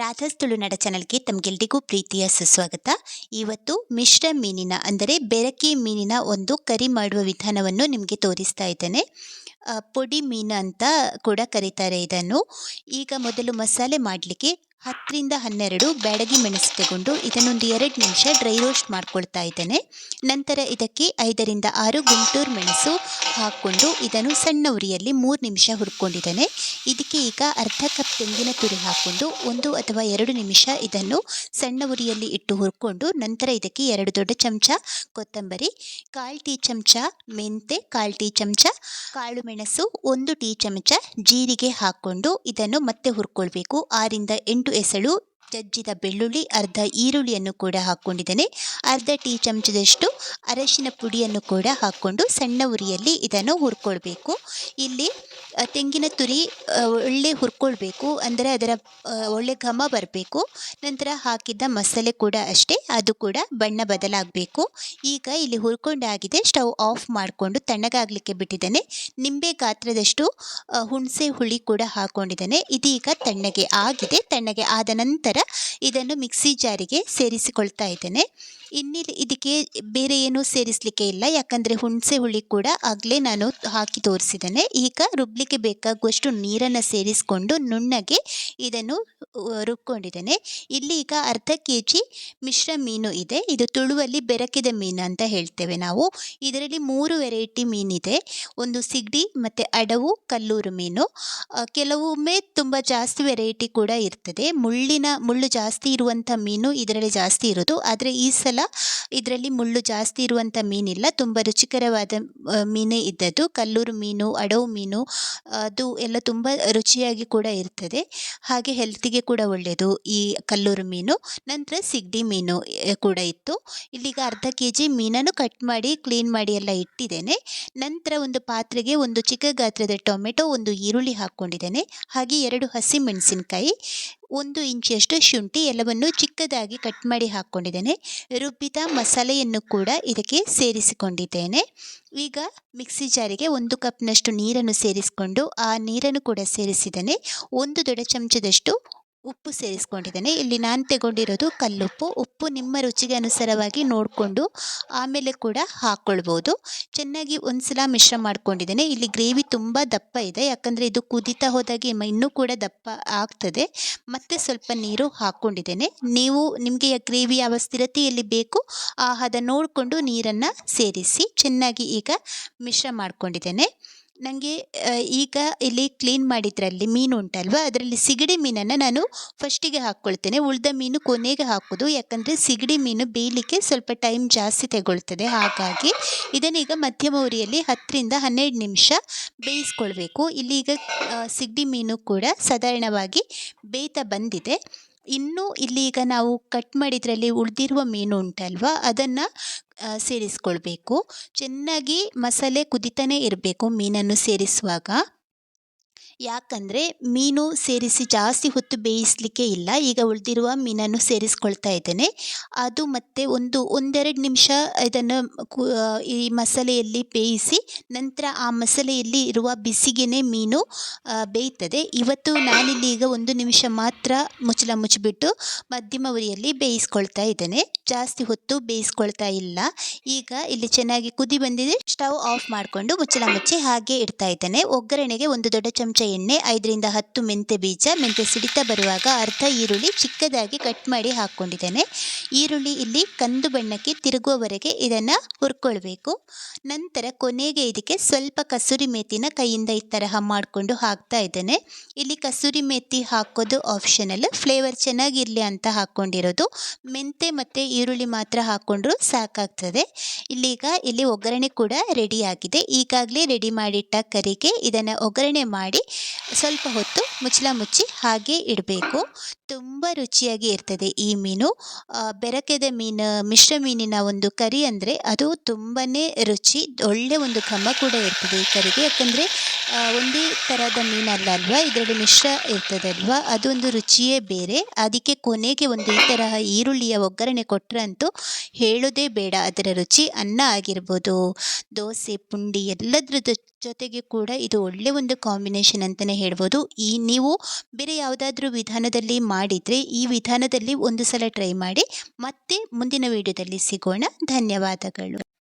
ರಾಧಾಸ್ ತುಳುನಾಡ ಚಾನಲ್ಗೆ ತಮಗೆಲ್ರಿಗೂ ಪ್ರೀತಿಯ ಸುಸ್ವಾಗತ. ಇವತ್ತು ಮಿಶ್ರ ಮೀನಿನ, ಅಂದರೆ ಬೆರಕೆ ಮೀನಿನ ಒಂದು ಕರಿ ಮಾಡುವ ವಿಧಾನವನ್ನು ನಿಮಗೆ ತೋರಿಸ್ತಾ ಇದ್ದೇನೆ. ಪುಡಿ ಮೀನು ಅಂತ ಕೂಡ ಕರೀತಾರೆ ಇದನ್ನು. ಈಗ ಮೊದಲು ಮಸಾಲೆ ಮಾಡಲಿಕ್ಕೆ ಹತ್ತರಿಂದ ಹನ್ನೆರಡು ಬ್ಯಾಡಗಿ ಮೆಣಸು ತಗೊಂಡು ಇದನ್ನೊಂದು ಎರಡು ನಿಮಿಷ ಡ್ರೈ ರೋಸ್ಟ್ ಮಾಡ್ಕೊಳ್ತಾ ಇದ್ದೇನೆ. ನಂತರ ಇದಕ್ಕೆ ಐದರಿಂದ ಆರು ಗುಂಟೂರು ಮೆಣಸು ಹಾಕ್ಕೊಂಡು ಇದನ್ನು ಸಣ್ಣ ಉರಿಯಲ್ಲಿ ಮೂರು ನಿಮಿಷ ಹುರ್ಕೊಂಡಿದ್ದೇನೆ. ಇದಕ್ಕೆ ಈಗ ಅರ್ಧ ಕಪ್ ತೆಂಗಿನ ತುರಿ ಹಾಕ್ಕೊಂಡು ಒಂದು ಅಥವಾ ಎರಡು ನಿಮಿಷ ಇದನ್ನು ಸಣ್ಣ ಉರಿಯಲ್ಲಿ ಇಟ್ಟು ಹುರ್ಕೊಂಡು ನಂತರ ಇದಕ್ಕೆ ಎರಡು ದೊಡ್ಡ ಚಮಚ ಕೊತ್ತಂಬರಿ, ಕಾಲು ಟೀ ಚಮಚ ಮೆಂತೆ, ಕಾಲು ಟೀ ಚಮಚ, ಕಾಳು ಮೆಣಸು, ಒಂದು ಟೀ ಚಮಚ ಜೀರಿಗೆ ಹಾಕ್ಕೊಂಡು ಇದನ್ನು ಮತ್ತೆ ಹುರ್ಕೊಳ್ಬೇಕು. ಆರಿಂದ ಎಂಟು ಎಸಳು ಜಜ್ಜಿದ ಬೆಳ್ಳುಳ್ಳಿ, ಅರ್ಧ ಈರುಳ್ಳಿಯನ್ನು ಕೂಡ ಹಾಕ್ಕೊಂಡಿದ್ದೇನೆ ಅರ್ಧ ಟೀ ಚಮಚದಷ್ಟು ಅರಶಿನ ಪುಡಿಯನ್ನು ಕೂಡ ಹಾಕ್ಕೊಂಡು ಸಣ್ಣ ಉರಿಯಲ್ಲಿ ಇದನ್ನು ಹುರ್ಕೊಳ್ಬೇಕು. ಇಲ್ಲಿ ತೆಂಗಿನ ತುರಿ ಒಳ್ಳೆ ಹುರ್ಕೊಳ್ಬೇಕು, ಅಂದರೆ ಅದರ ಒಳ್ಳೆ ಘಮ ಬರಬೇಕು. ನಂತರ ಹಾಕಿದ್ದ ಮಸಾಲೆ ಕೂಡ ಅಷ್ಟೇ, ಅದು ಕೂಡ ಬಣ್ಣ ಬದಲಾಗಬೇಕು. ಈಗ ಇಲ್ಲಿ ಹುರ್ಕೊಂಡಾಗಿದೆ ಸ್ಟವ್ ಆಫ್ ಮಾಡಿಕೊಂಡು ತಣ್ಣಗಾಗಲಿಕ್ಕೆ ಬಿಟ್ಟಿದ್ದೇನೆ. ನಿಂಬೆ ಗಾತ್ರದಷ್ಟು ಹುಣಸೆ ಹುಳಿ ಕೂಡ ಹಾಕ್ಕೊಂಡಿದ್ದೇನೆ ಇದೀಗ ತಣ್ಣಗೆ ಆಗಿದೆ. ತಣ್ಣಗೆ ಆದ ನಂತರ ಇದನ್ನು ಮಿಕ್ಸಿ ಜಾರಿಗೆ ಸೇರಿಸಿಕೊಳ್ತಾ ಇದ್ದೇನೆ. ಇನ್ನಿಲ್ಲಿ ಇದಕ್ಕೆ ಬೇರೆ ಏನೂ ಸೇರಿಸಲಿಕ್ಕೆ ಇಲ್ಲ. ಯಾಕಂದರೆ ಹುಣಸೆ ಹುಳಿ ಕೂಡ ಆಗಲೇ ನಾನು ಹಾಕಿ ತೋರಿಸಿದ್ದೇನೆ. ಈಗ ರುಬ್ಲಿಕ್ಕೆ ಬೇಕಾಗುವಷ್ಟು ನೀರನ್ನು ಸೇರಿಸಿಕೊಂಡು ನುಣ್ಣಗೆ ಇದನ್ನು ರುಬ್ಕೊಂಡಿದ್ದೇನೆ. ಇಲ್ಲಿ ಈಗ ಅರ್ಧ ಕೆ ಜಿ ಮಿಶ್ರ ಮೀನು ಇದೆ. ಇದು ತುಳುವಲ್ಲಿ ಬೆರಕಿದ ಮೀನು ಅಂತ ಹೇಳ್ತೇವೆ ನಾವು. ಇದರಲ್ಲಿ ಮೂರು ವೆರೈಟಿ ಮೀನಿದೆ ಒಂದು ಸಿಗಡಿ ಮತ್ತು ಅಡವು ಕಲ್ಲೂರು ಮೀನು. ಕೆಲವೊಮ್ಮೆ ತುಂಬ ಜಾಸ್ತಿ ವೆರೈಟಿ ಕೂಡ ಇರ್ತದೆ. ಮುಳ್ಳಿನ ಮುಳ್ಳು ಜಾಸ್ತಿ ಇರುವಂಥ ಮೀನು ಇದರಲ್ಲಿ ಜಾಸ್ತಿ ಇರೋದು. ಆದರೆ ಈ ಸಲ ಇದರಲ್ಲಿ ಮುಳ್ಳು ಜಾಸ್ತಿ ಇರುವಂಥ ಮೀನಿಲ್ಲ. ತುಂಬ ರುಚಿಕರವಾದ ಮೀನೇ ಇದ್ದದ್ದು. ಕಲ್ಲೂರು ಮೀನು, ಅಡವು ಮೀನು, ಅದು ಎಲ್ಲ ತುಂಬ ರುಚಿಯಾಗಿ ಕೂಡ ಇರ್ತದೆ. ಹಾಗೆ ಹೆಲ್ತಿಗೆ ಕೂಡ ಒಳ್ಳೆಯದು ಈ ಕಲ್ಲೂರು ಮೀನು. ನಂತರ ಸಿಗಡಿ ಮೀನು ಕೂಡ ಇತ್ತು. ಇಲ್ಲಿಗ ಅರ್ಧ ಕೆ ಜಿ ಮೀನನ್ನು ಕಟ್ ಮಾಡಿ ಕ್ಲೀನ್ ಮಾಡಿ ಎಲ್ಲ ಇಟ್ಟಿದ್ದೇನೆ. ನಂತರ ಒಂದು ಪಾತ್ರೆಗೆ ಒಂದು ಚಿಕ್ಕ ಗಾತ್ರದ ಟೊಮೆಟೊ, ಒಂದು ಈರುಳ್ಳಿ ಹಾಕ್ಕೊಂಡಿದ್ದೇನೆ. ಹಾಗೆ ಎರಡು ಹಸಿ ಮೆಣಸಿನಕಾಯಿ ಒಂದು ಇಂಚಿಯಷ್ಟು ಶುಂಠಿ ಎಲ್ಲವನ್ನು ಚಿಕ್ಕದಾಗಿ ಕಟ್ ಮಾಡಿ ಹಾಕ್ಕೊಂಡಿದ್ದೇನೆ. ರುಬ್ಬಿದ ಮಸಾಲೆಯನ್ನು ಕೂಡ ಇದಕ್ಕೆ ಸೇರಿಸಿಕೊಂಡಿದ್ದೇನೆ. ಈಗ ಮಿಕ್ಸಿ ಜಾರಿಗೆ ಒಂದು ಕಪ್ನಷ್ಟು ನೀರನ್ನು ಸೇರಿಸಿಕೊಂಡು ಆ ನೀರನ್ನು ಕೂಡ ಸೇರಿಸಿದ್ದೇನೆ. ಒಂದು ದೊಡ್ಡ ಚಮಚದಷ್ಟು ಉಪ್ಪು ಸೇರಿಸ್ಕೊಂಡಿದ್ದೇನೆ. ಇಲ್ಲಿ ನಾನು ತಗೊಂಡಿರೋದು ಕಲ್ಲುಪ್ಪು. ಉಪ್ಪು ನಿಮ್ಮ ರುಚಿಗೆ ಅನುಸಾರವಾಗಿ ನೋಡಿಕೊಂಡು ಆಮೇಲೆ ಕೂಡ ಹಾಕ್ಕೊಳ್ಬೋದು ಚೆನ್ನಾಗಿ ಒಂದ್ಸಲ ಮಿಶ್ರ ಮಾಡ್ಕೊಂಡಿದ್ದೇನೆ. ಇಲ್ಲಿ ಗ್ರೇವಿ ತುಂಬ ದಪ್ಪ ಇದೆ. ಯಾಕಂದರೆ ಇದು ಕುದೀತಾ ಹೋದಾಗ ಇನ್ನೂ ಕೂಡ ದಪ್ಪ ಆಗ್ತದೆ. ಮತ್ತೆ ಸ್ವಲ್ಪ ನೀರು ಹಾಕ್ಕೊಂಡಿದ್ದೇನೆ ನೀವು, ನಿಮಗೆ ಗ್ರೇವಿ, ಯಾವ ಸ್ಥಿರತೆಯಲ್ಲಿ ಬೇಕು, ಆ ಹದ ನೋಡಿಕೊಂಡು ನೀರನ್ನು ಸೇರಿಸಿ ಚೆನ್ನಾಗಿ ಈಗ ಮಿಶ್ರ ಮಾಡ್ಕೊಂಡಿದ್ದೇನೆ. ನನಗೆ ಈಗ ಇಲ್ಲಿ ಕ್ಲೀನ್ ಮಾಡಿದ್ರಲ್ಲಿ ಮೀನು ಉಂಟಲ್ವ? ಅದರಲ್ಲಿ ಸಿಗಡಿ ಮೀನನ್ನು ನಾನು ಫಸ್ಟಿಗೆ ಹಾಕ್ಕೊಳ್ತೇನೆ. ಉಳಿದ ಮೀನು ಕೊನೆಗೆ ಹಾಕೋದು. ಯಾಕಂದರೆ ಸಿಗಡಿ ಮೀನು ಬೇಯಲಿಕ್ಕೆ ಸ್ವಲ್ಪ ಟೈಮ್ ಜಾಸ್ತಿ ತಗೊಳ್ತದೆ. ಹಾಗಾಗಿ ಇದನ್ನೀಗ ಮಧ್ಯಮ ಉರಿಯಲ್ಲಿ ಹತ್ತರಿಂದ ಹನ್ನೆರಡು ನಿಮಿಷ ಬೇಯಿಸ್ಕೊಳ್ಬೇಕು. ಇಲ್ಲಿ ಈಗ ಸಿಗಡಿ ಮೀನು ಕೂಡ ಸಾಧಾರಣವಾಗಿ ಬೇಯ್ತಾ ಬಂದಿದೆ. ಇನ್ನು ಇಲ್ಲಿ ಈಗ ನಾವು ಕಟ್ ಮಾಡಿದ್ರಲ್ಲಿ ಉಳಿದಿರುವ ಮೀನು ಉಂಟಲ್ವಾ? ಅದನ್ನು ಸೇರಿಸ್ಕೊಳ್ಬೇಕು. ಚೆನ್ನಾಗಿ ಮಸಾಲೆ ಕುದಿತಾನೆ ಇರಬೇಕು ಮೀನನ್ನು ಸೇರಿಸುವಾಗ. ಯಾಕಂದರೆ ಮೀನು ಸೇರಿಸಿ ಜಾಸ್ತಿ ಹೊತ್ತು ಬೇಯಿಸಲಿಕ್ಕೆ ಇಲ್ಲ, ಈಗ ಉಳಿದಿರುವ ಮೀನನ್ನು ಸೇರಿಸ್ಕೊಳ್ತಾ ಇದ್ದೇನೆ. ಅದು ಮತ್ತೆ ಒಂದು ಒಂದೆರಡು ನಿಮಿಷ ಇದನ್ನು ಈ ಮಸಾಲೆಯಲ್ಲಿ ಬೇಯಿಸಿ ನಂತರ ಆ ಮಸಾಲೆಯಲ್ಲಿ ಇರುವ ಬಿಸಿಗೆನೆ ಮೀನು ಬೇಯ್ತದೆ. ಇವತ್ತು ನಾನಿಲ್ಲಿ ಈಗ ಒಂದು ನಿಮಿಷ ಮಾತ್ರ ಮುಚ್ಚಲ ಮುಚ್ಚಿಬಿಟ್ಟು ಮಧ್ಯಮ ಉರಿಯಲ್ಲಿ ಬೇಯಿಸ್ಕೊಳ್ತಾ ಇದ್ದೇನೆ. ಜಾಸ್ತಿ ಹೊತ್ತು ಬೇಯಿಸ್ಕೊಳ್ತಾ ಇಲ್ಲ. ಈಗ ಇಲ್ಲಿ ಚೆನ್ನಾಗಿ ಕುದಿ ಬಂದಿದೆ. ಸ್ಟವ್ ಆಫ್ ಮಾಡಿಕೊಂಡು ಮುಚ್ಚಲ ಮುಚ್ಚಿ ಹಾಗೆ ಇಡ್ತಾ ಇದ್ದೇನೆ. ಒಗ್ಗರಣೆಗೆ ಒಂದು ದೊಡ್ಡ ಚಮಚ ಎಣ್ಣೆ, ಐದರಿಂದ ಹತ್ತು ಮೆಂತೆ ಬೀಜ ಮೆಂತೆ ಸಿಡಿತ ಬರುವಾಗ ಅರ್ಧ ಈರುಳ್ಳಿ ಚಿಕ್ಕದಾಗಿ ಕಟ್ ಮಾಡಿ ಹಾಕ್ಕೊಂಡಿದ್ದೇನೆ ಈರುಳ್ಳಿ ಇಲ್ಲಿ ಕಂದು ಬಣ್ಣಕ್ಕೆ ತಿರುಗುವವರೆಗೆ ಇದನ್ನು ಹುರ್ಕೊಳ್ಬೇಕು. ನಂತರ ಕೊನೆಗೆ ಇದಕ್ಕೆ ಸ್ವಲ್ಪ ಕಸೂರಿ ಮೇತಿನ ಕೈಯಿಂದ ಈ ತರಹ ಮಾಡಿಕೊಂಡು ಹಾಕ್ತಾ ಇದ್ದೇನೆ. ಇಲ್ಲಿ ಕಸೂರಿ ಮೇತಿ ಹಾಕೋದು ಆಪ್ಷನಲ್ ಫ್ಲೇವರ್ ಚೆನ್ನಾಗಿರಲಿ ಅಂತ ಹಾಕ್ಕೊಂಡಿರೋದು ಮೆಂತೆ ಮತ್ತು ಈರುಳ್ಳಿ ಮಾತ್ರ ಹಾಕ್ಕೊಂಡ್ರು ಸಾಕಾಗ್ತದೆ. ಇಲ್ಲೀಗ ಇಲ್ಲಿ ಒಗ್ಗರಣೆ ಕೂಡ ರೆಡಿ ಆಗಿದೆ. ಈಗಾಗಲೇ ರೆಡಿ ಮಾಡಿಟ್ಟ ಕರಿಗೆ ಇದನ್ನು ಒಗ್ಗರಣೆ ಮಾಡಿ ಸ್ವಲ್ಪ ಹೊತ್ತು ಮುಚ್ಚಳ ಮುಚ್ಚಿ ಹಾಗೆ ಇಡಬೇಕು. ತುಂಬ ರುಚಿಯಾಗಿ ಇರ್ತದೆ ಈ ಮೀನು. ಬೆರಕೆದ ಮೀನು, ಮಿಶ್ರ ಮೀನಿನ ಒಂದು ಕರಿ ಅಂದರೆ ಅದು ತುಂಬಾ ರುಚಿ, ಒಳ್ಳೆ ಒಂದು ಘಮ ಕೂಡ ಇರ್ತದೆ ಈ ಕರಿಗೆ. ಯಾಕಂದರೆ ಒಂದೇ ಥರದ ಮೀನಲ್ಲ ಅಲ್ವಾ? ಇದರಲ್ಲಿ ಮಿಶ್ರ ಇರ್ತದಲ್ವಾ ಅದೊಂದು ರುಚಿಯೇ ಬೇರೆ. ಅದಕ್ಕೆ ಕೊನೆಗೆ ಒಂದು ಈ ತರಹ ಈರುಳ್ಳಿಯ ಒಗ್ಗರಣೆ ಕೊಟ್ಟರಂತೂ ಹೇಳೋದೇ ಬೇಡ ಅದರ ರುಚಿ. ಅನ್ನ ಆಗಿರ್ಬೋದು, ದೋಸೆ, ಪುಂಡಿ ಎಲ್ಲದರ ಜೊತೆಗೆ ಕೂಡ ಇದು ಒಳ್ಳೆ ಒಂದು ಕಾಂಬಿನೇಷನ್ ಅಂತಲೇ ಹೇಳ್ಬೋದು. ಈ ನೀವು ಬೇರೆ ಯಾವುದಾದ್ರೂ ವಿಧಾನದಲ್ಲಿ ಮಾಡಿದರೆ ಈ ವಿಧಾನದಲ್ಲಿ ಒಂದು ಸಲ ಟ್ರೈ ಮಾಡಿ ಮತ್ತೆ ಮುಂದಿನ ವಿಡಿಯೋದಲ್ಲಿ ಸಿಗೋಣ. ಧನ್ಯವಾದಗಳು.